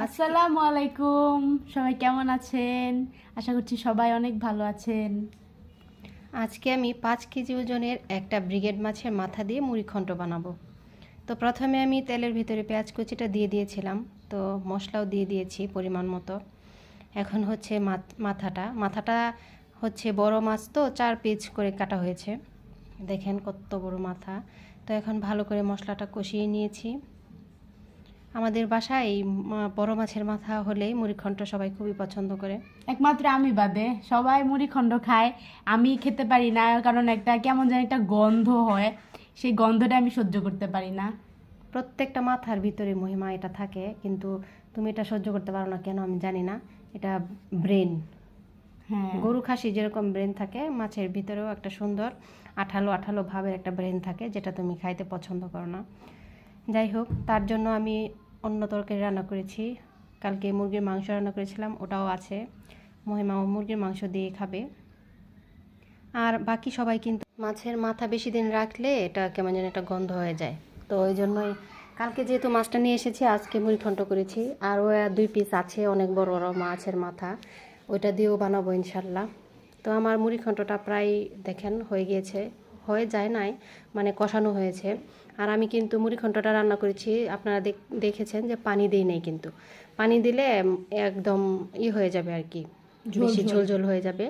আসসালামু আলাইকুম সবাই কেমন আছেন? আশা করছি সবাই অনেক ভালো আছেন। আজকে আমি পাঁচ কেজি ওজনের একটা ব্রিগেড মাছের মাথা দিয়ে মুড়ি ঘন্ট বানাবো। তো প্রথমে আমি তেলের ভিতরে পেঁয়াজ কুচিটা দিয়ে দিয়েছিলাম। তো মশলাও দিয়ে দিয়েছি পরিমাণ মতো। এখন হচ্ছে মাথ- মাথাটা। মাথাটা হচ্ছে বড় মাছ তো চার পিস করে কাটা হয়েছে। দেখেন কত বড় মাথা। তো এখন ভালো করে মশলাটা কষিয়ে নিয়েছি। আমাদের বাসায় এই বড় মাছের মাথা হলেই মুড়ি ঘন্ট সবাই খুবই পছন্দ করে। একমাত্র আমি বাদে সবাই মুড়ি খণ্ড খায় আমি খেতে পারি না কারণ একটা কেমন যেন একটা গন্ধ হয় সেই গন্ধটা আমি সহ্য করতে পারি না। প্রত্যেকটা মাথার ভিতরে মহিমা এটা থাকে কিন্তু তুমি এটা সহ্য করতে পারো না কেন আমি জানি না এটা ব্রেন। হ্যাঁ। গরু খাসি যেরকম ব্রেন থাকে মাছের ভিতরেও একটা সুন্দর আঠালো আঠালো ভাবের একটা ব্রেন থাকে যেটা তুমি খাইতে পছন্দ করো না। যাই হোক তার জন্য আমি অন্য তরকারি রান্না করেছি। কালকে মুরগির মাংস রান্না করেছিলাম, ওটাও আছে। মহিমাও মুরগির মাংস দিয়ে খাবে। আর বাকি সবাই কিন্তু মাছের মাথা বেশি দিন রাখলে এটা কেমন যেন একটা গন্ধ হয়ে যায়। তো ওই জন্যই কালকে যেহেতু মাছটা নিয়ে এসেছি, আজকে মুড়ি ঘন্ট করেছি। আর ও দুই পিস আছে, অনেক বড় বড় মাছের মাথা। ওইটা দিয়েও বানাবো ইনশাল্লাহ। তো আমার মুড়ি ঘন্টটা প্রায় দেখেন, হয়ে গিয়েছে। হয়ে যায় নাই মানে কষানো হয়েছে। আর আমি কিন্তু মুড়িখন্টটা রান্না করেছি আপনারা দেখ- দেখেছেন যে পানি দিই নাই কিন্তু। পানি দিলে একদম ই হয়ে যাবে আর কি বেশি। ঝোল ঝোল হয়ে যাবে।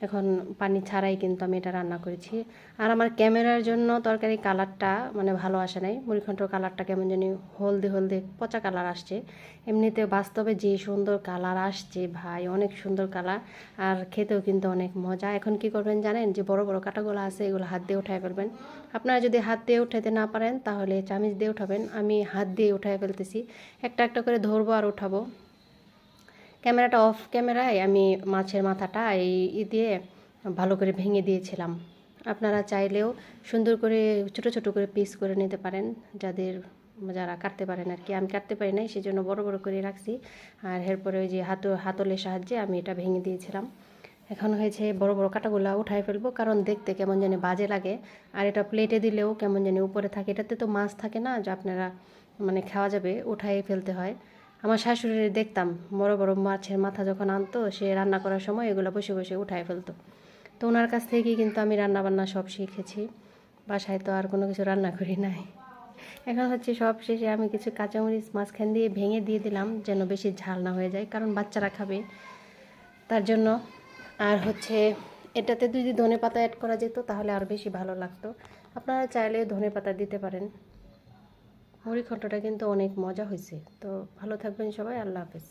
এখন পানি ছাড়াই কিন্তু আমি এটা রান্না করেছি। আর আমার ক্যামেরার জন্য তরকারি কালারটা মানে ভালো আসে নাই। মুড়িঘণ্টর কালারটা কেমন জানি হলদে হলদে পচা কালার আসছে। এমনিতে বাস্তবে যে সুন্দর কালার আসছে ভাই, অনেক সুন্দর কালার। আর খেতেও কিন্তু অনেক মজা। এখন কি করবেন জানেন? যে বড় বড় কাটাগুলো আছে, এগুলো হাত দিয়ে উঠায় ফেলবেন। আপনারা যদি হাত দিয়ে উঠাইতে না পারেন, তাহলে চামিচ দিয়ে উঠাবেন। আমি হাত দিয়ে উঠায় ফেলতেছি। একটা একটা করে ধরবো আর উঠাবো। ক্যামেরাটা অফ ক্যামেরায় আমি মাছের মাথাটা এই দিয়ে ভালো করে ভেঙে দিয়েছিলাম। আপনারা চাইলেও সুন্দর করে, ছোট ছোট করে পিস করে নিতে পারেন। যাদের যারা কাটতে পারেন আর কি, আমি কাটতে পারি নাই সেই জন্য বড় বড় করে রাখছি। আর এরপরে ওই যে হাতো হাতলের সাহায্যে আমি এটা ভেঙে দিয়েছিলাম। এখন হয়েছে বড় বড় কাটাগুলো উঠাই ফেলব, কারণ দেখতে কেমন জানি বাজে লাগে। আর এটা প্লেটে দিলেও কেমন জানি উপরে থাকে। এটাতে তো মাছ থাকে না, যে আপনারা মানে খাওয়া যাবে উঠাই ফেলতে হয়। আমার শাশুড়ি দেখতাম, বড় বড় মাছের মাথা যখন আনতো, সে রান্না করার সময় এগুলো বসে বসে উঠায় ফেলতো। তো ওনার কাছ থেকেই কিন্তু আমি রান্না বান্না সব শিখেছি। বাসায় তো আর কোনো কিছু রান্না করি নাই। এখন হচ্ছে সব শেষে আমি কিছু কাঁচামরিচ মাঝখান দিয়ে ভেঙে দিয়ে দিলাম, যেন বেশি ঝাল না হয়ে যায়, কারণ বাচ্চারা খাবে। তার জন্য আর হচ্ছে এটাতে যদি ধনে পাতা অ্যাড করা যেত, তাহলে আর বেশি ভালো লাগতো। আপনারা চাইলে ধনে পাতা দিতে পারেন। মুড়ি ঘন্টটা কিন্তু অনেক মজা হয়েছে। তো ভালো থাকবেন সবাই আল্লাহ হাফেজ।